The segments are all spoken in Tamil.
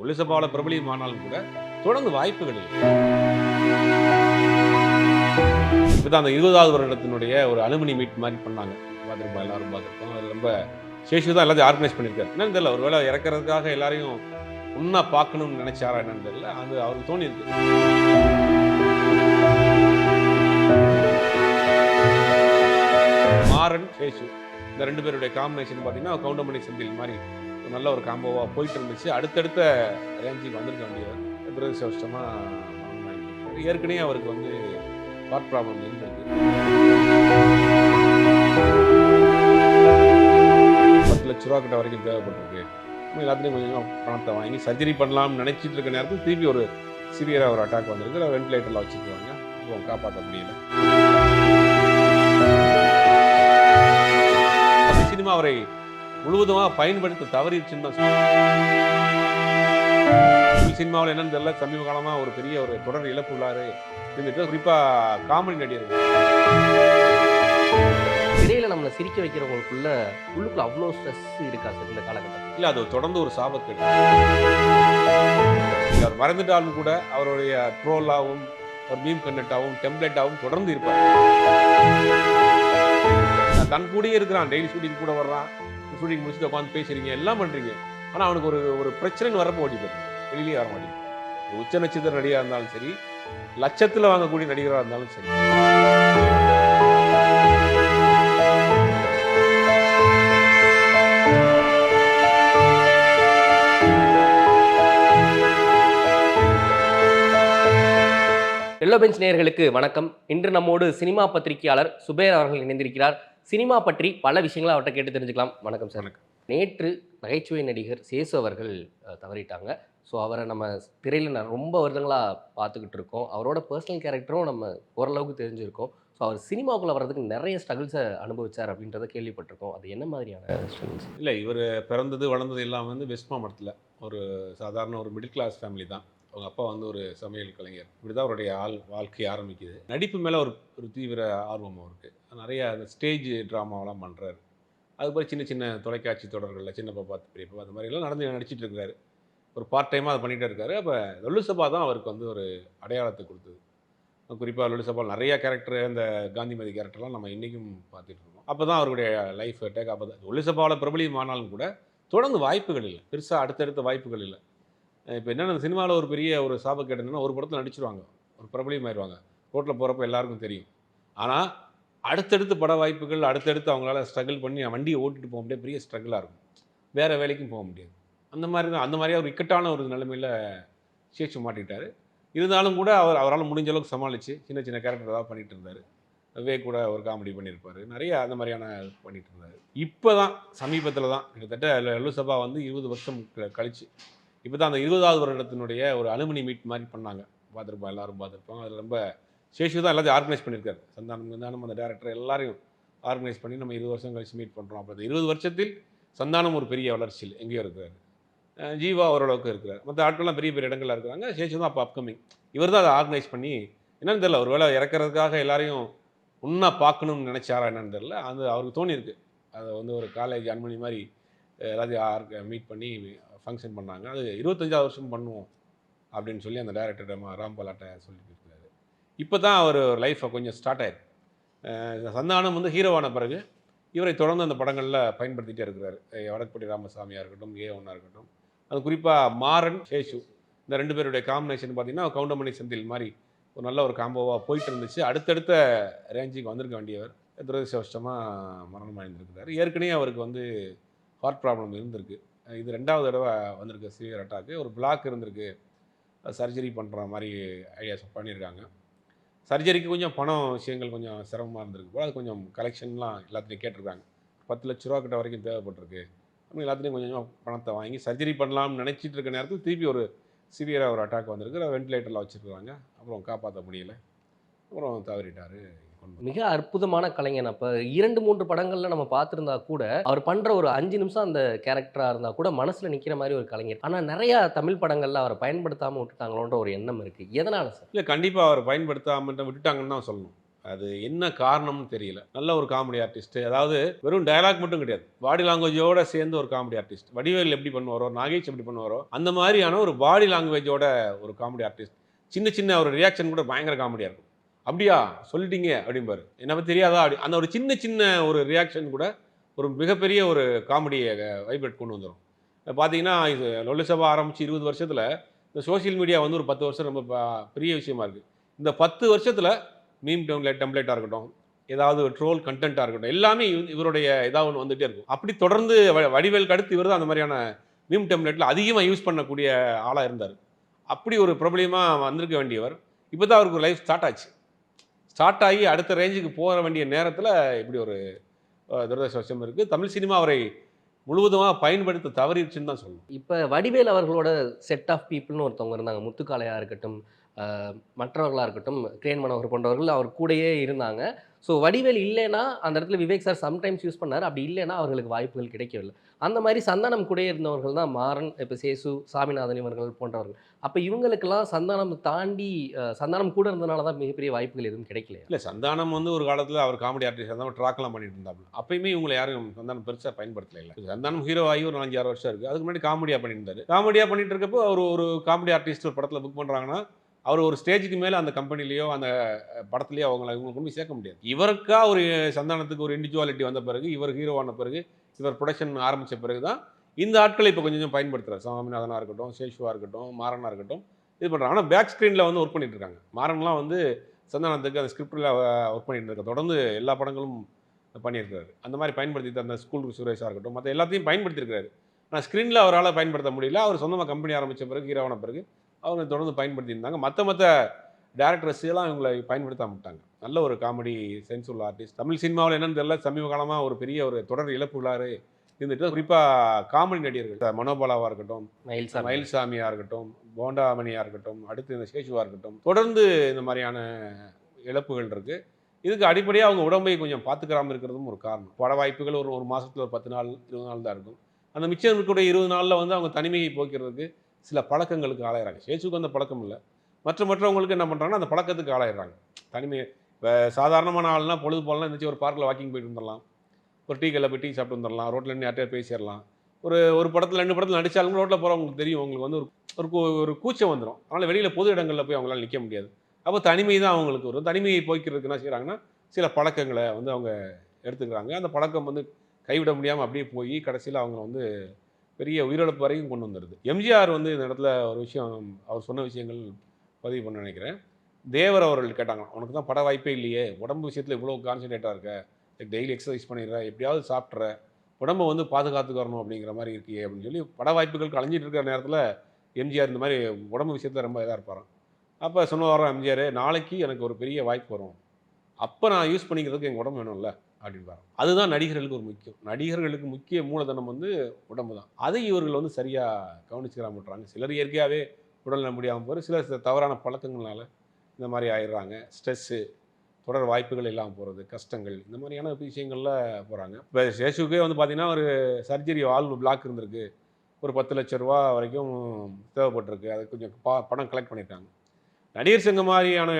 ஒலிசபாவில் பிரபலியமானாலும் கூட தொடர்ந்து வாய்ப்புகள் இல்லை. இப்போ அந்த இருபதாவது வருடத்தினுடைய ஒரு அலுமினி மீட் மாதிரி பண்ணாங்க. பார்த்துருப்போம் எல்லாரும் பார்த்துருப்போம். அது ரொம்ப சேஷு தான் எல்லாத்தையும் ஆர்கனைஸ் பண்ணியிருக்காரு. என்னன்னு தெரியல ஒரு வேளை இறக்குறதுக்காக எல்லாரையும் ஒன்றா பார்க்கணும்னு நினைச்சாரா என்னன்னு தெரியல. அது அவருக்கு தோணி இருக்கு மாறன் சேஷு. இந்த ரெண்டு பேருடைய காம்பினேஷன் பார்த்தீங்கன்னா கவுண்டமணி செந்தில் மாதிரி நல்ல ஒரு காம்போவாக போயிட்டு இருந்துச்சு அடுத்தடுத்த ரேஞ்சுக்கு வந்திருக்க வேண்டியது. துரதிருஷ்டமாக ஏற்கனவே அவருக்கு வந்து ஹார்ட் ப்ராப்ளம் இருந்திருக்கு. பத்து லட்ச ரூபா கிட்ட வரைக்கும் தேவைப்பட்டிருக்கு. எல்லாத்துலேயும் கொஞ்சம் பணத்தை வாங்கி சர்ஜரி பண்ணலாம்னு நினச்சிட்டு இருக்க நேரத்தில் திருப்பி ஒரு சிவியராக ஒரு அட்டாக் வந்திருக்கு. வென்டிலேட்டரில் வச்சுருக்காங்க. இப்போ காப்பாற்ற முடியல. சினிமா அவரை முழுவதுமாக பயன்படுத்த தவறிடுச்சுன்னு தான் சினிமாவில் என்னன்னு தெரியல. சமீப காலமாக ஒரு பெரிய ஒரு தொடர் இழப்பு உள்ளாரு இருந்துட்டு குறிப்பாக காமெடி நடிகர்கள். இடையில நம்மளை சிரிக்க வைக்கிறவங்களுக்குள்ள உள்ளுக்குள்ள அவ்வளோ ஸ்ட்ரெஸ் இருக்கா சார் இந்த காலகட்டத்தில்? இல்லை அது தொடர்ந்து ஒரு சாபக்கேடு. அவர் மறந்துட்டாலும் கூட அவருடைய ட்ரோலாகவும் ஒரு மீம் கண்டென்ட்டாகவும் டெம்ப்ளேட்டாகவும் தொடர்ந்து இருப்பார். தன் கூடயே இருக்கிறான். டெய்லி ஷூட்டிங் கூட வர்றான். ஷூட்டிங் முடிச்சுட்டு உட்காந்து பேசுறீங்க எல்லாம் பண்றீங்க. ஆனால் அவனுக்கு ஒரு ஒரு பிரச்சனைன்னு வரப்போ ஓடி போயிடும். வெளியிலேயே வர மாட்டேங்குது. உச்ச நட்சத்திர நடிகராக இருந்தாலும் சரி லட்சத்தில் வாங்கக்கூடிய நடிகராக இருந்தாலும் சரி. எல்லோ பெஞ்ச் நேயர்களுக்கு வணக்கம். இன்று நம்மோடு சினிமா பத்திரிகையாளர் சுபேர் அவர்கள் இணைந்திருக்கிறார். சினிமா பற்றி பல விஷயங்களை அவர்கிட்ட கேட்டு தெரிஞ்சுக்கலாம். வணக்கம் சார். நேற்று நகைச்சுவை நடிகர் சேசு அவர்கள் தவறிட்டாங்க. ஸோ அவரை நம்ம திரையில் ரொம்ப வருடங்களாக பார்த்துக்கிட்டு இருக்கோம். அவரோட பர்சனல் கேரக்டரும் நம்ம ஓரளவுக்கு தெரிஞ்சிருக்கோம். ஸோ அவர் சினிமாவுக்குள்ள வர்றதுக்கு நிறைய ஸ்ட்ரகிள்ஸை அனுபவிச்சார் அப்படின்றத கேள்விப்பட்டிருக்கோம். அது என்ன மாதிரியான ஸ்ட்ரகிள்ஸ் இல்லை இவர் பிறந்தது வளர்ந்தது எல்லாம் வந்து வெஸ்ட் மாவட்டத்தில் ஒரு சாதாரண ஒரு மிடில் கிளாஸ் ஃபேமிலி தான். அவங்க அப்பா வந்து ஒரு சமையல் கலைஞர். இப்படி தான் அவருடைய ஆள் வாழ்க்கை ஆரம்பிக்குது. நடிப்பு மேலே ஒரு ஒரு தீவிர ஆர்வம் அவருக்கு. நிறைய அந்த ஸ்டேஜ் ட்ராமாவெல்லாம் பண்ணுறாரு அதுக்கப்புறம் சின்ன சின்ன தொலைக்காட்சி தொடர்களில் சின்ன பாப்பா பெரியப்பா அந்த மாதிரிலாம் நடந்து நடிச்சிட்டு இருக்காரு. ஒரு பார்ட் டைமாக அதை பண்ணிகிட்டே இருக்காரு. அப்போ லொல்லுசபா தான் அவருக்கு வந்து ஒரு அடையாளத்தை கொடுத்தது. குறிப்பாக லொல்லுசபா நிறையா கேரக்டர் அந்த காந்திமதி கேரக்டர்லாம் நம்ம இன்றைக்கும் பார்த்துட்டு இருக்கோம். அப்போ தான் அவருடைய லைஃப் டேக் அப்போ தான் லொல்லுசபாவில் பிரபலியமானாலும் கூட தொடர்ந்து வாய்ப்புகள் இல்லை. பெருசாக அடுத்தடுத்த வாய்ப்புகள் இல்லை. இப்போ என்னென்ன சினிமாவில் ஒரு பெரிய ஒரு சாபக்கேடு என்னன்னா ஒரு படத்தில் நடிச்சிருவாங்க. ஒரு பிரபலியமாயிருவாங்க ரோட்டில் போகிறப்ப எல்லாருக்கும் தெரியும். ஆனால் அடுத்தடுத்து பட வாய்ப்புகள் அடுத்தடுத்து அவங்களால ஸ்ட்ரகிள் பண்ணி வண்டியை ஓட்டிட்டு போக முடியாது. பெரிய ஸ்ட்ரகிளாக இருக்கும். வேறு வேலைக்கும் போக முடியாது. அந்த மாதிரி தான் அந்த மாதிரியாக ஒரு இக்கட்டான ஒரு நிலைமையில் சேச்சு மாட்டிக்கிட்டாரு. இருந்தாலும் கூட அவர் அவரால் முடிஞ்ச அளவுக்கு சமாளித்து சின்ன சின்ன கேரக்டர் ஏதாவது பண்ணிகிட்டு இருந்தார். வே கூட ஒரு காமெடி பண்ணியிருப்பார். நிறைய அந்த மாதிரியான பண்ணிகிட்டு இருந்தார். இப்போ தான் சமீபத்தில் தான் கிட்டத்தட்ட லோக்சபா வந்து இருபது வருஷம் க- கழிச்சு இப்போ தான் அந்த இருபதாவது வருடத்தினுடைய ஒரு அலுமினி மீட் மாதிரி பண்ணாங்க. பார்த்துருப்போம் எல்லாரும் பார்த்துருப்போம். அதில் ரொம்ப சேஷு தான் எல்லாத்தையும் ஆர்கனைஸ் பண்ணியிருக்காரு. சந்தானம் சந்தானம் அந்த டேரக்டர் எல்லாரையும் ஆர்கனைஸ் பண்ணி நம்ம இருபது வருஷம் கழிச்சு மீட் பண்ணுறோம் அப்போ இருபது வருஷத்தில் சந்தானம் ஒரு பெரிய வளர்ச்சியில் எங்கேயோ இருக்கிறாரு. ஜீவா ஓரளவுக்கு இருக்கிறார். மற்ற ஆட்கள்லாம் பெரிய பெரிய இடங்கள்ல இருக்கிறாங்க. சேஷு தான் அப்போ அப்கமிங் இவர் தான் அதை ஆர்கனைஸ் பண்ணி என்னன்னு தெரியல ஒரு வேளை இறக்குறதுக்காக எல்லாரையும் ஒன்றா பார்க்கணும்னு நினச்சாரா என்னன்னு தெரில அது அவருக்கு தோணியிருக்கு. அதை வந்து ஒரு காலேஜ் அன்மணி மாதிரி எல்லாத்தையும் எல்லாத்தையும் மீட் பண்ணி ஃபங்க்ஷன் பண்ணாங்க. அது இருபத்தஞ்சாவது வருஷம் பண்ணுவோம் அப்படின்னு சொல்லி அந்த டேரக்டர் ராம்பாலாட்ட சொல்லிட்டு இருக்காரு இப்போ தான் அவர் லைஃப்பை கொஞ்சம் ஸ்டார்ட் ஆயிருக்கு. சந்தானம் வந்து ஹீரோவான பிறகு இவரை தொடர்ந்து அந்த படங்களில் பயன்படுத்திட்டே இருக்கிறாரு. வடக்குப்பட்டி ராமசாமியாக இருக்கட்டும் ஏ ஒன்னாக இருக்கட்டும். அது குறிப்பாக மாறன் சேஷு இந்த ரெண்டு பேருடைய காம்பினேஷன் பார்த்தீங்கன்னா கவுண்டமணி செந்தில் மாதிரி ஒரு நல்ல ஒரு காம்போவாக போயிட்டு இருந்துச்சு. அடுத்தடுத்த ரேஞ்சுக்கு வந்திருக்க வேண்டியவர் துரதிருஷ்டவசமாக மரணம் அடைந்திருக்கிறார் ஏற்கனவே அவருக்கு வந்து ஹார்ட் ப்ராப்ளம் இருந்திருக்கு. இது ரெண்டாவது தடவை வந்திருக்கு சிவியர் அட்டாக்கு ஒரு பிளாக் இருந்திருக்கு. சர்ஜரி பண்ணுற மாதிரி ஐடியாஸ் பண்ணியிருக்காங்க சர்ஜரிக்கு கொஞ்சம் பணம் விஷயங்கள் கொஞ்சம் சிரமமாக இருந்திருக்கு போல். அது கொஞ்சம் கலெக்ஷன்லாம் எல்லாத்துலேயும் கேட்டிருக்காங்க. பத்து லட்ச ரூபா கிட்ட வரைக்கும் தேவைப்பட்டிருக்கு. அப்படி எல்லாத்துலேயும் கொஞ்சம் கொஞ்சம் பணத்தை வாங்கி சர்ஜரி பண்ணலாம்னு நினச்சிட்டு இருக்க நேரத்தில் திருப்பி ஒரு சிவியராக ஒரு அட்டாக் வந்திருக்கு. வென்டிலேட்டரில் வச்சுருக்குறாங்க. அப்புறம் காப்பாற்ற முடியல. அப்புறம் தவறிட்டார். மிக அற்புதமான கலைஞன். அப்ப இரண்டு மூன்று படங்கள்ல நம்ம பார்த்திருந்தா கூட அவர் பண்ற ஒரு அஞ்சு நிமிஷம் அந்த கேரக்டரா இருந்தா கூட மனசுல நிக்கிற மாதிரி ஒரு கலைஞர். ஆனா நிறைய தமிழ் படங்கள்ல அவரை பயன்படுத்தாம விட்டுட்டாங்களோன்ற ஒரு எண்ணம் இருக்கு. எதனால சார்? இல்லை கண்டிப்பாக அவர் பயன்படுத்தாம விட்டுட்டாங்கன்னு தான் சொல்லணும். அது என்ன காரணம்னு தெரியல. நல்ல ஒரு காமெடி ஆர்டிஸ்ட் அதாவது வெறும் டயலாக் மட்டும் கிடையாது. பாடி லாங்குவேஜோட சேர்ந்து ஒரு காமெடி ஆர்டிஸ்ட் வடிவேல் எப்படி பண்ணுவாரோ நாகேஷ் எப்படி பண்ணுவாரோ அந்த மாதிரியான ஒரு பாடி லாங்குவேஜோட ஒரு காமெடி ஆர்டிஸ்ட் சின்ன சின்ன ஒரு ரியாக்ஷன் கூட பயங்கர காமெடியாக இருக்கும். அப்படியா? சொல்லிட்டீங்க அப்படிம்பாரு என்ன தெரியாதா? அப்படி அந்த ஒரு சின்ன சின்ன ஒரு ரியாக்ஷன் கூட ஒரு மிகப்பெரிய ஒரு காமெடியை வைப்ரேட் கொண்டு வந்துடும் பார்த்தீங்கன்னா இது லொல்லிசபா ஆரம்பித்து இருபது வருஷத்தில் இந்த சோஷியல் மீடியா வந்து ஒரு பத்து வருஷம் ரொம்ப பெரிய விஷயமா இருக்குது இந்த பத்து வருஷத்தில் மீம் டெம்ப்ளேட் டெம்ப்ளேட்டாக இருக்கட்டும் ஏதாவது ட்ரோல் கண்டென்ட்டாக இருக்கட்டும் எல்லாமே இவருடைய இதாக ஒன்று வந்துகிட்டே இருக்கும். அப்படி தொடர்ந்து வ- வடிவேலுக்கு அடுத்து இவர் தான் அந்த மாதிரியான மீம் டெம்ப்ளேட்டில் அதிகமாக யூஸ் பண்ணக்கூடிய ஆளாக இருந்தார். அப்படி ஒரு பிரபலியமாக வந்திருக்க வேண்டியவர் இப்போ தான் அவருக்கு லைஃப் ஸ்டார்ட் ஆச்சு. ஸ்டார்ட் ஆகி அடுத்த ரேஞ்சுக்கு போக வேண்டிய நேரத்தில் இப்படி ஒரு துரதிருஷ்டம் இருக்குது தமிழ் சினிமா அவரை முழுவதுமாக பயன்படுத்த தவறிடுச்சுன்னு தான் சொல்லணும். இப்போ வடிவேல் அவர்களோட செட் ஆஃப் பீப்புள்னு ஒருத்தவங்க இருந்தாங்க. முத்துக்காளையாக இருக்கட்டும் மற்றவர்களாக இருக்கட்டும் கிரேன் மனோகர் போன்றவர்கள் அவர் கூடயே இருந்தாங்க. ஸோ வடிவேல் இல்லைன்னா அந்த இடத்துல விவேக் சார் சம்டைம்ஸ் யூஸ் பண்ணார். அப்படி இல்லைன்னா அவர்களுக்கு வாய்ப்புகள் கிடைக்கவில்லை. அந்த மாதிரி சந்தானம் கூடயே இருந்தவர்கள் தான் மாறன் இப்போ சேசு சாமிநாதன் இவர்கள் போன்றவர்கள். அப்போ இவங்களுக்கெல்லாம் சந்தானம் தாண்டி சந்தானம் கூட இருந்தனால தான் மிகப்பெரிய வாய்ப்புகள் எதுவும் கிடைக்கல இல்லை சந்தானம் வந்து ஒரு காலத்தில் அவர் காமெடி ஆர்டிஸ்ட் இருந்தால் ட்ராக்லாம் பண்ணிட்டு இருந்தாப்புல. அப்பயுமே இவங்களை யாரும் சந்தானம் பெருசாக பயன்படுத்தல இல்லை சந்தானம் ஹீரோ ஆகி ஒரு நாலஞ்சு ஆறு வருஷம் இருக்குது அதுக்கு முன்னாடி காமெடியாக பண்ணிட்டு காமெடியாக பண்ணிட்டு இருக்கப்போ அவர் ஒரு காமெடி ஆர்டிஸ்ட் ஒரு படத்தில் புக் பண்ணுறாங்கன்னா அவர் ஒரு ஸ்டேஜுக்கு மேலே அந்த கம்பெனிலேயோ அந்த அஹ், படத்துலையோ அவங்கள இவங்க கொண்டு சேர்க்க முடியாது. இவருக்கா ஒரு சந்தானத்துக்கு ஒரு இண்டிவிஜுவாலிட்டி வந்த பிறகு இவர் ஹீரோவான பிறகு இவர் ப்ரொடக்ஷன் ஆரம்பித்த பிறகு தான் இந்த ஆட்களை இப்போ கொஞ்சம் கொஞ்சம் பயன்படுத்துகிறார் சாமிநாதனாக இருக்கட்டும் சேஷுவாக இருக்கட்டும் மாறனாக இருக்கட்டும் இது பண்ணுறாங்க ஆனால் பேக் ஸ்க்ரீனில் வந்து ஒர்க் பண்ணிட்டு இருக்காங்க. மாறன்லாம் வந்து சந்தானத்துக்கு அந்த ஸ்கிரிப்டில் ஒர்க் பண்ணிட்டு இருக்க தொடர்ந்து எல்லா படங்களும் பண்ணியிருக்காரு அந்த மாதிரி பயன்படுத்தி அந்த ஸ்கூல் சுரேஷாக இருக்கட்டும் மற்ற எல்லாத்தையும் பயன்படுத்தியிருக்காரு ஆனால் ஸ்க்ரீனில் அவரால் பயன்படுத்த முடியல. அவர் சொந்தமாக கம்பெனி ஆரம்பித்த பிறகு ஹீரோவான பிறகு அவங்க தொடர்ந்து பயன்படுத்தியிருந்தாங்க. மற்ற மற்ற டேரக்டர்ஸ் எல்லாம் இவங்களை பயன்படுத்த மாட்டாங்க நல்ல ஒரு காமெடி சென்ஸ் உள்ள ஆர்டிஸ்ட் தமிழ் சினிமாவில் என்னன்னு தெரியல சமீப காலமாக ஒரு பெரிய ஒரு தொடர் இழப்புகளாறு இருந்துட்டு குறிப்பாக காமெடி நடிகர்கள். மனோபாலாவாக இருக்கட்டும் மயில்சாமியாக இருக்கட்டும் போண்டாமணியாக இருக்கட்டும் அடுத்து இந்த சேஷுவாக இருக்கட்டும் தொடர்ந்து இந்த மாதிரியான இழப்புகள் இருக்குது இதுக்கு அடிப்படையாக அவங்க உடம்பை கொஞ்சம் பார்த்துக்கிறாம இருக்கிறதும் ஒரு காரணம். பட வாய்ப்புகள் ஒரு ஒரு மாதத்தில் ஒரு பத்து நாள் இருபது நாள் தான் இருக்கும். அந்த மிச்சம் இருக்கக்கூடிய இருபது நாளில் வந்து அவங்க தனிமையை போக்கிறதுக்கு சில பழக்கங்களுக்கு ஆளாயிறாங்க சேஷுக்கு அந்த பழக்கம் இல்லை. மற்ற மற்றவங்களுக்கு என்ன பண்ணுறாங்கன்னா அந்த பழக்கத்துக்கு ஆளாயிடுறாங்க. தனிமை இப்போ சாதாரணமான ஆள்னா பொழுது போகலாம் இருந்துச்சு ஒரு பார்க்கில் வாக்கிங் போயிட்டு வந்துடலாம் ஒரு டீ கல்ல போய் டீ சாப்பிட்டு வந்துடலாம் ரோட்டில் நின்று யார்ட்டையா பேசிடலாம் ஒரு ஒரு படத்தில் ரெண்டு படத்தில் நடித்தாலும் ரோட்டில் போகிறவங்களுக்கு தெரியும். அவங்களுக்கு வந்து ஒரு ஒரு கூ- ஒரு கூச்சம் வந்துடும் அதனால் வெளியில் பொது இடங்களில் போய் அவங்களால நிற்க முடியாது. அப்போ தனிமை தான் அவங்களுக்கு வரும். தனிமையை போய்க்கிறதுக்கு என்ன செய்கிறாங்கன்னா சில பழக்கங்களை வந்து அவங்க எடுத்துக்கிறாங்க. அந்த பழக்கம் வந்து கைவிட முடியாமல் அப்படியே போய் கடைசியில் அவங்க வந்து பெரிய உயிரிழப்பு வரைக்கும் கொண்டு வந்துடுது எம்ஜிஆர் வந்து இந்த இடத்துல ஒரு விஷயம் அவர் சொன்ன விஷயங்கள் பதிவு பண்ண நினைக்கிறேன். தேவர் அவர்கள் கேட்டாங்க உனக்கு தான் பட வாய்ப்பே இல்லையே உடம்பு விஷயத்தில் இவ்வளோ கான்சன்ட்ரேட்டாக இருக்க டெய்லி எக்ஸசைஸ் பண்ணிடுற எப்படியாவது சாப்பிட்ற உடம்பை வந்து பாதுகாத்துக்கு வரணும் அப்படிங்கிற மாதிரி இருக்கியே அப்படின்னு சொல்லி பட வாய்ப்புகள் கலைஞ்சிட்டு இருக்கிற நேரத்தில் எம்ஜிஆர் இந்த மாதிரி உடம்பு விஷயத்தில் ரொம்ப இதாக இருப்பாராம். அப்போ சொன்னவாரம் எம்ஜிஆர் நாளைக்கு எனக்கு ஒரு பெரிய வாய்ப்பு வரும். அப்போ நான் யூஸ் பண்ணிக்கிறதுக்கு எங்கள் உடம்பு வேணும்ல. அப்படின்பாரு அதுதான் நடிகர்களுக்கு ஒரு முக்கியம். நடிகர்களுக்கு முக்கிய மூலதனம் வந்து உடம்பு தான். அதை இவர்கள் வந்து சரியாக கவனிச்சுக்கிறாம விட்றாங்க சிலர் இயற்கையாகவே உடல்நல முடியாமல் போகிற சிலர் சில தவறான பழக்கங்களால் இந்த மாதிரி ஆயிடுறாங்க. ஸ்ட்ரெஸ்ஸு தொடர் வாய்ப்புகள் இல்லாமல் போகிறது கஷ்டங்கள் இந்த மாதிரியான விஷயங்களில் போகிறாங்க இப்போ சேஷுக்கே வந்து பார்த்திங்கன்னா ஒரு சர்ஜரி ஆல் பிளாக் இருந்திருக்கு. ஒரு பத்து லட்ச ரூபா வரைக்கும் தேவைப்பட்டிருக்கு. அது கொஞ்சம் பா பணம் கலெக்ட் பண்ணியிருக்காங்க. நடிகர் சங்கம் மாதிரியான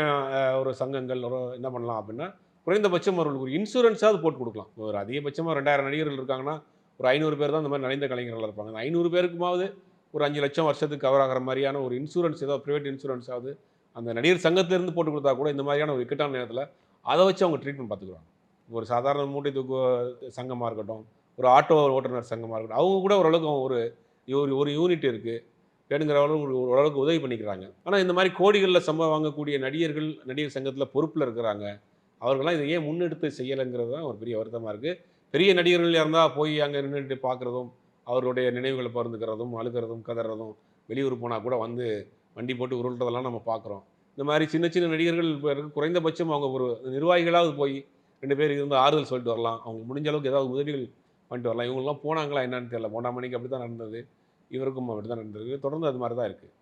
ஒரு சங்கங்கள் ஒரு என்ன பண்ணலாம் அப்படின்னா குறைந்தபட்சம் அவர்களுக்கு ஒரு இன்சூரன்ஸாவது போட்டு கொடுக்கலாம். ஒரு அதிகபட்சமாக ரெண்டாயிரம் நடிகர்கள் இருக்காங்கன்னா ஒரு ஐநூறு பேர் தான் இந்த மாதிரி நலிந்த கலைஞர்கள் இருப்பாங்க. அந்த ஐநூறு பேருக்குமாவது ஒரு அஞ்சு லட்சம் வருஷத்துக்கு கவர் ஆகிற மாதிரியான ஒரு இன்சூரன்ஸ் ஏதாவது ப்ரைவேட் இன்சூரன்ஸாவது அந்த நடிகர் சங்கத்திலேருந்து போட்டு கொடுத்தா கூட இந்த மாதிரியான ஒரு இக்கட்டான நேரத்தில் அதை வச்சு அவங்க ட்ரீட்மெண்ட் பார்த்துக்குறாங்க ஒரு சாதாரண மூட்டை தூக்கு சங்கமாக இருக்கட்டும் ஒரு ஆட்டோ ஓட்டுநர் சங்கமாக இருக்கட்டும் அவங்க கூட ஓரளவுக்கு அவங்க ஒரு ஒரு ஒரு யூனிட் இருக்குது வேணுங்கிற அளவுக்கு ஒரு ஓரளவுக்கு உதவி பண்ணிக்கிறாங்க. ஆனால் இந்த மாதிரி கோடிகளில் சம்பளம் வாங்கக்கூடிய நடிகர்கள் நடிகர் சங்கத்தில் பொறுப்பில் இருக்கிறாங்க. அவர்களாம் இதை ஏன் முன்னெடுத்து செய்யலைங்கிறது தான் ஒரு பெரிய வருத்தமாக இருக்குது பெரிய நடிகர்கள் இருந்தால் போய் அங்கே நின்றுட்டு பார்க்குறதும் அவருடைய நினைவுகளை பகிர்ந்துக்கிறதும் அழுகிறதும் கதறதும் வெளியூர் போனால் கூட வந்து வண்டி போட்டு உருள்றதெல்லாம் நம்ம பார்க்குறோம். இந்த மாதிரி சின்ன சின்ன நடிகர்கள் இப்போ குறைந்தபட்சம் அவங்க ஒரு நிர்வாகிகளாவது போய் ரெண்டு பேர் இருந்து ஆறுதல் சொல்லிட்டு வரலாம். அவங்க முடிஞ்ச அளவுக்கு ஏதாவது உதவிகள் பண்ணிட்டு வரலாம். இவங்கெல்லாம் போனாங்களா என்னன்னு தெரியல. போண்டா மணிக்கு அப்படி தான் நடந்தது. இவருக்கும் அப்படி தான் நடந்திருக்கு. தொடர்ந்து அது மாதிரி தான் இருக்குது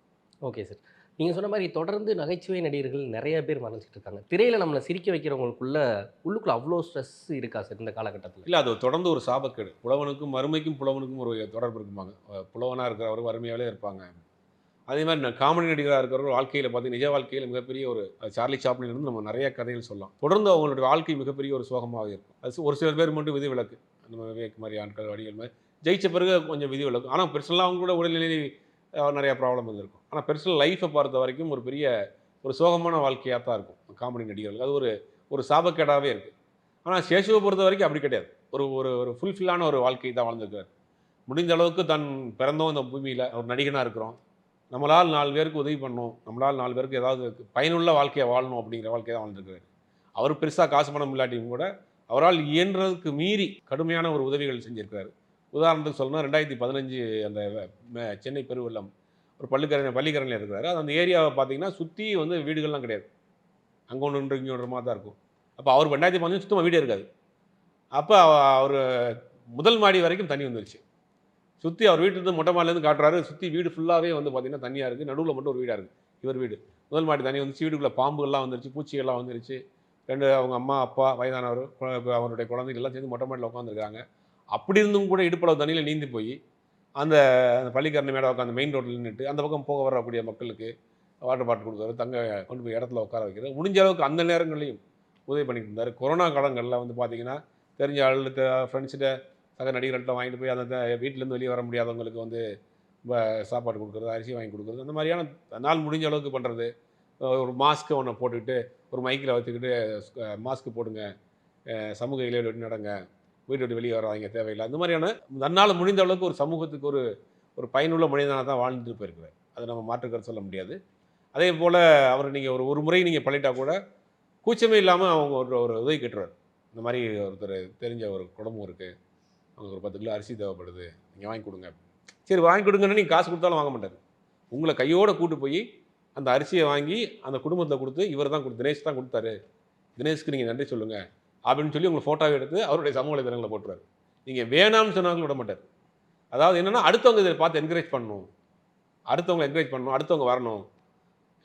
ஓகே சார். நீங்கள் சொன்ன மாதிரி தொடர்ந்து நகைச்சுவை நடிகர்கள் நிறைய பேர் மறைஞ்சிட்டு இருக்காங்க. திரையில் நம்மளை சிரிக்க வைக்கிறவங்களுக்குள்ள உள்ளுக்குள்ள அவ்வளோ ஸ்ட்ரெஸ் இருக்கா சார் இந்த காலகட்டத்தில்? இல்லை அது தொடர்ந்து ஒரு சாபக்கேடு. புலவனுக்கும் மறுமைக்கும் புலவனுக்கும் ஒரு தொடர்பு இருக்குமாங்க புலவனாக இருக்கிறவர் வறுமையாலே இருப்பாங்க. அதே மாதிரி நான் காமெடி நடிகராக இருக்கிற வாழ்க்கையில் பார்த்து நிஜ வாழ்க்கையில் மிகப்பெரிய ஒரு சார்லி சாப்ளின் இருந்து நம்ம நிறைய கதைகள் சொல்லலாம். தொடர்ந்து அவங்களுடைய வாழ்க்கை மிகப்பெரிய ஒரு சோகமாக இருக்கும். அது ஒரு சில பேர் மட்டும் விதி விளக்கு நம்ம விவேக் மாதிரி ஆட்கள் வடிகள் மாதிரி. ஜெயிச்ச பிறகு கொஞ்சம் விதி விலக்கு. ஆனால் பெருசெல்லாம் அவங்க கூட உடல்நிலை நிறையா ப்ராப்ளம் வந்திருக்கும். ஆனால் பெர்சனல் லைஃப்பை பொறுத்த வரைக்கும் ஒரு பெரிய ஒரு சோகமான வாழ்க்கையாக தான் இருக்கும் காமெடி நடிகர்கள் அது ஒரு ஒரு சாபக்கேடாகவே இருக்குது ஆனால் சேஷுவை பொறுத்த வரைக்கும் அப்படி கிடையாது. ஒரு ஒரு ஒரு ஃபுல்ஃபில்லான ஒரு வாழ்க்கை தான் வாழ்ந்துருக்கிறார் முடிந்த அளவுக்கு தன் பிறந்தோம் இந்த பூமியில். ஒரு நடிகனாக இருக்கிறோம். நம்மளால் நாலு பேருக்கு உதவி பண்ணணும். நம்மளால் நாலு பேருக்கு ஏதாவது பயனுள்ள வாழ்க்கையை வாழணும் அப்படிங்கிற வாழ்க்கையை தான் வாழ்ந்துருக்காரு. அவர் பெருசாக காசு பணம் இல்லாட்டியும் கூட அவரால் இயன்றதுக்கு மீறி கடுமையான ஒரு உதவிகள் செஞ்சுருக்கிறார் உதாரணத்துக்கு சொல்லணும்னா ரெண்டாயிரத்தி பதினஞ்சு அந்த சென்னை பெருவெள்ளம். ஒரு பள்ளிக்கரணை பள்ளிக்கரணையில் இருக்கிறாரு. அது அந்த ஏரியாவை பார்த்தீங்கன்னா சுற்றி வந்து வீடுகள்லாம் கிடையாது. அங்கே ஒன்று ஒன்று இங்கே ஒன்று மாதிரி தான் இருக்கும். அப்போ அவர் ரெண்டாயிரத்தி பதினஞ்சு சுத்தமாக வீடே இருக்காது. அப்போ அவர் முதல் மாடி வரைக்கும் தண்ணி வந்துருச்சு. சுற்றி அவர் வீட்டிலேருந்து மொட்டை மாடிலேருந்து காட்டுறாரு. சுற்றி வீடு ஃபுல்லாகவே வந்து பார்த்திங்கன்னா தண்ணியாக இருக்குது நடுவில் மட்டும் ஒரு வீடாக இருக்குது இவர் வீடு. முதல் மாடி தண்ணி வந்துச்சு. வீட்டுக்குள்ளே பாம்புகள்லாம் வந்துருச்சு. பூச்சிகள்லாம் வந்துருச்சு. ரெண்டு அவங்க அம்மா அப்பா வயதானவர் அவருடைய குழந்தைகள்லாம் சேர்ந்து மொட்டை மாடியில் உட்காந்துருக்காங்க அப்படி இருந்தும் கூட இடுப்பளவு தண்ணியில் நீந்தி போய் அந்த அந்த பள்ளிக்கரணை மேடம் உட்காந்து மெயின் ரோட்டில் நின்றுட்டு அந்த பக்கம் போக வரக்கூடிய மக்களுக்கு வாட்டர் பாட்டில் கொடுக்குறது தங்க கொண்டு போய் இடத்துல உட்கார வைக்கிறது முடிஞ்ச அளவுக்கு அந்த நேரங்களையும் உதவி பண்ணிட்டு இருந்தார். கொரோனா காலங்களில் வந்து பார்த்தீங்கன்னா தெரிஞ்ச ஆளுக்கு ஃப்ரெண்ட்ஸ்கிட்ட சக நடிகர்கள்ட்ட வாங்கிட்டு போய் அந்த வீட்டிலேருந்து வெளியே வர முடியாதவங்களுக்கு வந்து ப- சாப்பாடு கொடுக்குறது அரிசி வாங்கி கொடுக்குறது அந்த மாதிரியான நாள் முடிஞ்ச அளவுக்கு பண்ணுறது ஒரு மாஸ்க்கு ஒன்று போட்டுக்கிட்டு ஒரு மைக்கில் வச்சுக்கிட்டு மாஸ்க்கு போடுங்க. சமூக இடைவெளி நடங்க. வீட்டு விட்டு வெளியே வராதிங்க தேவையில்லை. அந்த மாதிரியான தன்னால் முடிந்த அளவுக்கு ஒரு சமூகத்துக்கு ஒரு ஒரு பயனுள்ள மனிதனாக தான் வாழ்ந்துட்டு போயிருக்கிறார் அதை நம்ம மாற்றுக்கருத்து சொல்ல முடியாது. அதே போல் அவர் நீங்கள் ஒரு ஒரு முறை நீங்கள் பழிட்டா கூட கூச்சமே இல்லாமல் அவங்க ஒரு ஒரு உதவி கேட்டுருவார் இந்த மாதிரி ஒருத்தர் தெரிஞ்ச ஒரு குடும்பம் இருக்குது அவங்களுக்கு ஒரு பத்து கிலோ அரிசி தேவைப்படுது. நீங்கள் வாங்கி கொடுங்க. சரி வாங்கி கொடுங்கன்னு நீங்கள் காசு கொடுத்தாலும் வாங்க மாட்டார். உங்களை கையோடு கூட்டு போய் அந்த அரிசியை வாங்கி அந்த குடும்பத்தில் கொடுத்து இவர் தான் கொடு தினேஷ் தான் கொடுத்தாரு. தினேஷ்க்கு நீங்கள் நன்றி சொல்லுங்கள் அப்படின்னு சொல்லி உங்களை ஃபோட்டோவை எடுத்து அவருடைய சமூக வலைதளங்களை போட்டுருவார். நீங்கள் வேணாம்னு சொன்னாலும் விட மாட்டார். அதாவது என்னென்னா அடுத்தவங்க இதை பார்த்து என்கரேஜ் பண்ணணும். அடுத்தவங்க என்கரேஜ் பண்ணணும் அடுத்தவங்க வரணும்.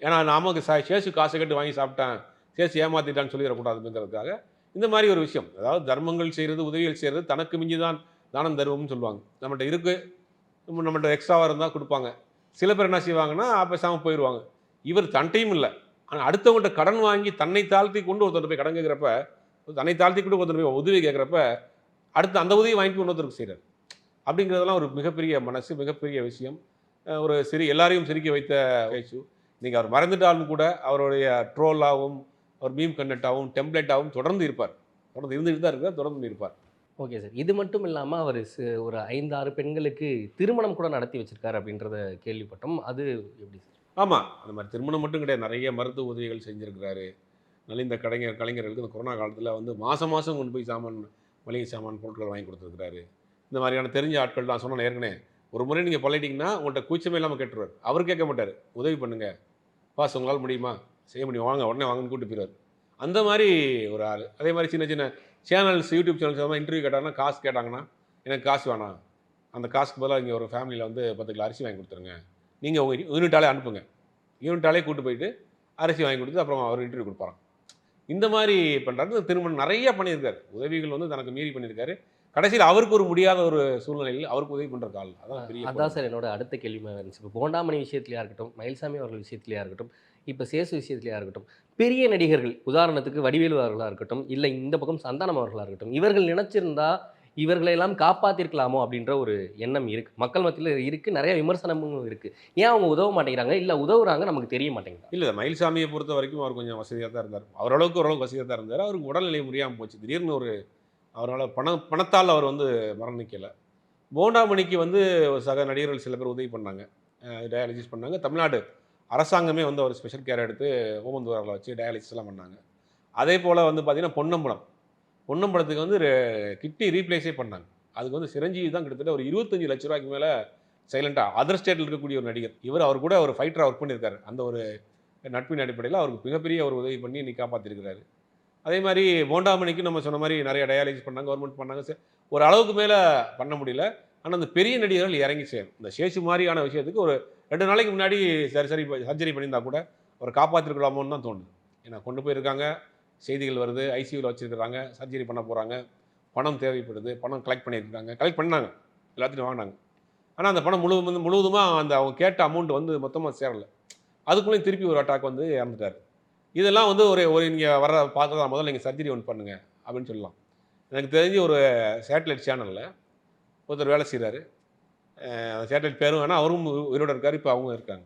ஏன்னா நமக்கு சா சேசு காசை கட்டு வாங்கி சாப்பிட்டேன் சேசு ஏமாத்திட்டான்னு சொல்லிடக்கூடாதுங்கிறதுக்காக இந்த மாதிரி ஒரு விஷயம். அதாவது தர்மங்கள் செய்கிறது உதவிகள் செய்கிறது தனக்கு மிஞ்சி தான் தானம் தருவோம்னு சொல்லுவாங்க. நம்மகிட்ட இருக்குது நம்மகிட்ட எக்ஸ்ட்ராவாக இருந்தால் கொடுப்பாங்க. சில பேர் என்ன செய்வாங்கன்னா பேசாமல் போயிடுவாங்க இவர் தன்ட்டையும் இல்லை. ஆனால் அடுத்தவங்கள்ட்ட கடன் வாங்கி தன்னை தாழ்த்தி கொண்டு ஒருத்தர் போய் கடன் கேட்குறப்ப தன்னை தாழ்த்தி கொண்டு ஒருத்தர் போய் உதவி கேட்குறப்ப அடுத்து அந்த உதவி வாங்கிட்டு இன்னொருத்தருக்கு செய்கிறார் அப்படிங்கிறதெல்லாம் ஒரு மிகப்பெரிய மனசு மிகப்பெரிய விஷயம். ஒரு சிரி எல்லாரையும் சிரிக்க வைத்த பேச்சு நீங்கள் அவர் மறந்துட்டாலும் கூட அவருடைய ட்ரோலாகவும் அவர் மீம் கண்டென்ட்டாகவும் டெம்ப்ளேட்டாகவும் தொடர்ந்து இருப்பார். தொடர்ந்து இருந்துட்டு தான் இருக்கார் தொடர்ந்து இருப்பார். Okay sir. இது மட்டும் இல்லாமல் அவர் ஒரு ஐந்து ஆறு பெண்களுக்கு திருமணம் கூட நடத்தி வச்சிருக்காரு அப்படின்றத கேள்விப்பட்டோம். அது எப்படி சார்? ஆமாம் அந்த மாதிரி திருமணம் மட்டும் கிடையாது. நிறைய மருத்துவ உதவிகள் செஞ்சுருக்கிறாரு. நலிந்த கலைஞர் கலைஞர்களுக்கு இந்த கொரோனா காலத்தில் வந்து மாதம் மாதம் கொண்டு போய் சாமான் மளிகை சாமான் பொருட்கள் வாங்கி கொடுத்துருக்குறாரு. இந்த மாதிரியான தெரிஞ்ச ஆட்கள் நான் சொன்னேன் ஏற்கனவே. ஒரு முறை நீங்கள் பழகிட்டிங்கன்னா உங்கள்கிட்ட கூச்சமே இல்லாமல் கேட்டுருவார். அவர் கேட்க மாட்டார். உதவி பண்ணுங்கள் பாஸ் உங்களால் முடியுமா? செய்ய முடியும். வாங்க. உடனே வாங்கன்னு கூட்டு போயிடுவார். அந்த மாதிரி ஒரு ஆள். அதே மாதிரி சின்ன சின்ன சேனல்ஸ் யூடியூப் சேனல்ஸ் இன்டர்வியூ கேட்டாங்கன்னா காசு கேட்டாங்கன்னா எனக்கு காசு வேணாம். அந்த காசுக்கு பதிலாக இங்கே ஒரு ஃபேமிலியில் வந்து பத்து கிலோ அரிசி வாங்கி கொடுத்துருங்க. நீங்கள் உங்கள் யூனிட்டாலே அனுப்புங்க. யூனிட்டாலே கூட்டு போயிட்டு அரிசி வாங்கி கொடுத்து அப்புறம் அவர் இன்டர்வியூ கொடுப்பாங்க இந்த மாதிரி பண்ணுறாரு திருமணம் நிறைய பண்ணியிருக்காரு. உதவிகள் வந்து தனக்கு மீறி பண்ணியிருக்காரு. கடைசியில் அவருக்கு ஒரு முடியாத ஒரு சூழ்நிலையில் அவருக்கு உதவி பண்ணுற கால் அதான் பெரிய அதான் சார் என்னோட அடுத்த கேள்வியாக இருந்துச்சு. இப்போ போண்டாமணி விஷயத்துலையா இருக்கட்டும் மயில்சாமி அவர்கள் விஷயத்துலையா இருக்கட்டும் இப்போ சேசு விஷயத்துலையா இருக்கட்டும் பெரிய நடிகர்கள் உதாரணத்துக்கு வடிவேலு அவர்களாக இருக்கட்டும் இல்லை இந்த பக்கம் சந்தானம் அவர்களாக இருக்கட்டும் இவர்கள் நினைச்சிருந்தா இவர்களையெல்லாம் காப்பாற்றிருக்கலாமோ அப்படின்ற ஒரு எண்ணம் இருக்குது மக்கள் மத்தியில் இருக்குது நிறைய விமர்சனமும் இருக்குது ஏன் அவங்க உதவ மாட்டேங்கிறாங்க? இல்லை உதவுறாங்க நமக்கு தெரிய மாட்டேங்குது? இல்லை மயில்சாமியை பொறுத்த வரைக்கும் அவர் கொஞ்சம் வசதியாக தான் இருந்தார். அவரளவுக்கு ஓரளவுக்கு வசதியாக தான் இருந்தார். அவருக்கு உடல்நிலை முடியாமல் போச்சு. திடீர்னு ஒரு அவரால் பணம் பணத்தால் அவர் வந்து மரணிக்கலை போண்டாமணிக்கு வந்து ஒரு சக நடிகர்கள் சில பேர் உதவி பண்ணாங்க. டயாலிசிஸ் பண்ணாங்க. தமிழ்நாடு அரசாங்கமே வந்து அவர் ஸ்பெஷல் கேர் எடுத்து ஓமந்தூரில் வச்சு டயாலிசிஸ்லாம் பண்ணாங்க. அதே போல் வந்து பார்த்திங்கன்னா பொன்னம்பலம். பொன்னம்பலத்துக்கு வந்து கிட்னி ரீப்ளேஸே பண்ணாங்க. அதுக்கு வந்து சிரஞ்சீவி தான் கிட்டத்தட்ட ஒரு இருபத்தஞ்சு லட்ச ரூபாய்க்கு மேலே சைலண்டாக அதர் ஸ்டேட்டில் இருக்கக்கூடிய ஒரு நடிகர். இவர் அவர் கூட ஒரு ஃபைட்டராக ஒர்க் பண்ணியிருக்காரு. அந்த ஒரு நட்பின் அடிப்படையில் அவருக்கு மிகப்பெரிய ஒரு உதவி பண்ணி இன்னைக்கு காப்பாற்றிருக்கிறாரு அதே மாதிரி போண்டாமணிக்கு நம்ம சொன்ன மாதிரி நிறைய டயாலிசிஸ் பண்ணாங்க கவர்மெண்ட் பண்ணாங்க. ஒரு அளவுக்கு மேலே பண்ண முடியல. ஆனால் அந்த பெரிய நடிகர்கள் இறங்கி சேரும். இந்த சேஷு மாதிரியான விஷயத்துக்கு ஒரு ரெண்டு நாளைக்கு முன்னாடி சரி சரி சர்ஜரி பண்ணியிருந்தா கூட அவர் காப்பாற்றிருக்கலாமோன்னு தான் தோணுது. ஏன்னா கொண்டு போயிருக்காங்க. செய்திகள் வருது ஐசியூவில் வச்சுருக்கிறாங்க சர்ஜரி பண்ண போகிறாங்க பணம் தேவைப்படுது பணம் கலெக்ட் பண்ணியிருக்காங்க. கலெக்ட் பண்ணாங்க எல்லாத்தையும் வாங்கினாங்க. ஆனால் அந்த பணம் முழுவதும் முழுவதுமாக அந்த அவங்க கேட்ட அமௌண்ட் வந்து மொத்தமாக சேரலை. அதுக்குள்ளேயும் திருப்பி ஒரு அட்டாக் வந்து இறந்துட்டார். இதெல்லாம் வந்து ஒரு ஒரு நீங்கள் வர பார்த்ததா முதல்ல நீங்கள் சர்ஜரி ஒன்று பண்ணுங்கள் அப்படின்னு சொல்லலாம். எனக்கு தெரிஞ்சு ஒரு சேட்டலைட் சேனலில் ஒருத்தர் வேலை செய்கிறாரு சேட்டலைட் பேரும் வேணால் அவரும் உயிரோடு உயிரோட இருக்கார் இப்போ அவங்க இருக்காங்க.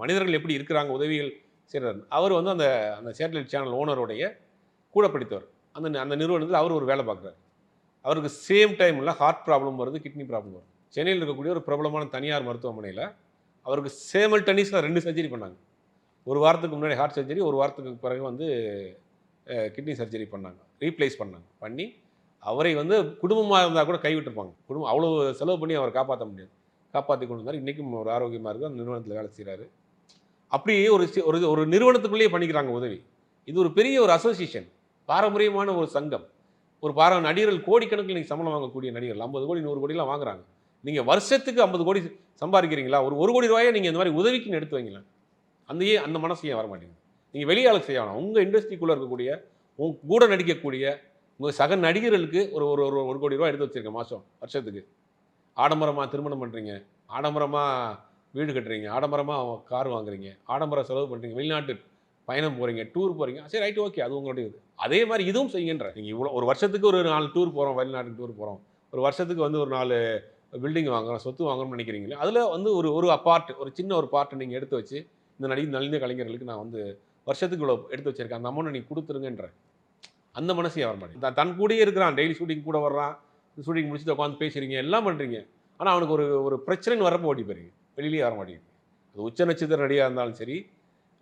மனிதர்கள் எப்படி இருக்கிறாங்க உதவிகள் செய்கிறார் அவர் வந்து அந்த அந்த சேட்டலைட் சேனல் ஓனருடைய கூட படித்தவர். அந்த அந்த நிறுவனத்தில் அவர் ஒரு வேலை பார்க்குறாரு. அவருக்கு சேம் டைமில் ஹார்ட் ப்ராப்ளம் வருது கிட்னி ப்ராப்ளம் வருது. சென்னையில் இருக்கக்கூடிய ஒரு பிரபலமான தனியார் மருத்துவமனையில் அவருக்கு சேமல் டென்னிஸில் ரெண்டு சர்ஜரி பண்ணாங்க. ஒரு வாரத்துக்கு முன்னாடி ஹார்ட் சர்ஜரி ஒரு வாரத்துக்கு பிறகு வந்து கிட்னி சர்ஜரி பண்ணாங்க. ரீப்ளேஸ் பண்ணாங்க. பண்ணி அவரை வந்து குடும்பமாக இருந்தால் கூட கைவிட்டிருப்பாங்க. குடும்பம் அவ்வளோ செலவு பண்ணி அவரை காப்பாற்ற முடியாது. காப்பாற்றி கொண்டு வந்தார். இன்றைக்கும் ஒரு ஆரோக்கியமாக இருக்குது அந்த நிறுவனத்தில் வேலை செய்கிறாரு அப்படி ஒரு ஒரு ஒரு நிறுவனத்துக்குள்ளேயே பண்ணிக்கிறாங்க உதவி. இது ஒரு பெரிய ஒரு அசோசியேஷன் பாரம்பரியமான ஒரு சங்கம். ஒரு பார நடிகர்கள் கோடிக்கணக்கில் நீங்கள் சம்பளம் வாங்கக்கூடிய நடிகர்கள். ஐம்பது கோடி நூறு கோடிலாம் வாங்குறாங்க. நீங்கள் வருஷத்துக்கு ஐம்பது கோடி சம்பாதிக்கிறீங்களா? ஒரு ஒரு கோடி ரூபாயை நீங்கள் இந்த மாதிரி உதவிக்குன்னு எடுத்து வைங்களேன். அந்த ஏன் அந்த மனசு ஏன் வரமாட்டேங்குது? நீங்கள் வெளியாளுக்கு செய்ய வேணாம். உங்கள் இண்டஸ்ட்ரிக்குள்ளே இருக்கக்கூடிய உங்க கூட நடிக்கக்கூடிய உங்கள் சக நடிகர்களுக்கு ஒரு ஒரு ஒரு ஒரு கோடி ரூபா எடுத்து வச்சுருக்கேன் மாதம் வருஷத்துக்கு. ஆடம்பரமாக திருமணம் பண்ணுறீங்க ஆடம்பரமாக வீடு கட்டுறீங்க ஆடம்பரமாக கார் வாங்குறீங்க ஆடம்பர செலவு பண்ணுறீங்க வெளிநாட்டு பயணம் போகிறீங்க டூர் போகிறீங்க சரி ரைட் ஓகே அது உங்களுடைய இது. அதே மாதிரி இதுவும் செய்யுங்கன்ற. நீங்கள் இவ்வளோ ஒரு வருஷத்துக்கு ஒரு நாலு டூர் போகிறோம் வெளிநாட்டுக்கு டூர் போகிறோம் ஒரு வருஷத்துக்கு வந்து ஒரு நாலு பில்டிங் வாங்குறோம் சொத்து வாங்கணும்னு நினைக்கிறீங்களே அதில் வந்து ஒரு ஒரு பார்ட் ஒரு சின்ன ஒரு பார்ட்டை நீங்கள் எடுத்து வச்சு இந்த நடி நலிந்த கலைஞர்களுக்கு நான் வந்து வருஷத்துக்கு இவ்வளோ எடுத்து வச்சிருக்கேன். அந்த அமௌண்ட்டை நீங்கள் கொடுத்துருங்கன்ற. அந்த மனசே வர மாட்டேங்குது. தன் கூடயே இருக்கிறான் டெய்லி ஷூட்டிங் கூட வர்றான் ஷூட்டிங் முடிச்சுட்டு உட்காந்து பேசுறீங்க எல்லாம் பண்ணுறீங்க ஆனால் அவனுக்கு ஒரு ஒரு பிரச்சனைன்னு வரப்போ ஓடி போயிருங்க வெளியிலேயே வர மாட்டேங்குது. அது உச்ச நட்சத்திர நடிகராக இருந்தாலும் சரி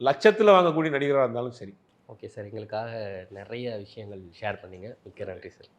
லட்சத்தில் வாங்கக்கூடிய நடிகராக இருந்தாலும் சரி. Okay sir. எங்களுக்காக நிறைய விஷயங்கள் ஷேர் பண்ணிங்க. மிக்க நன்றி சார்.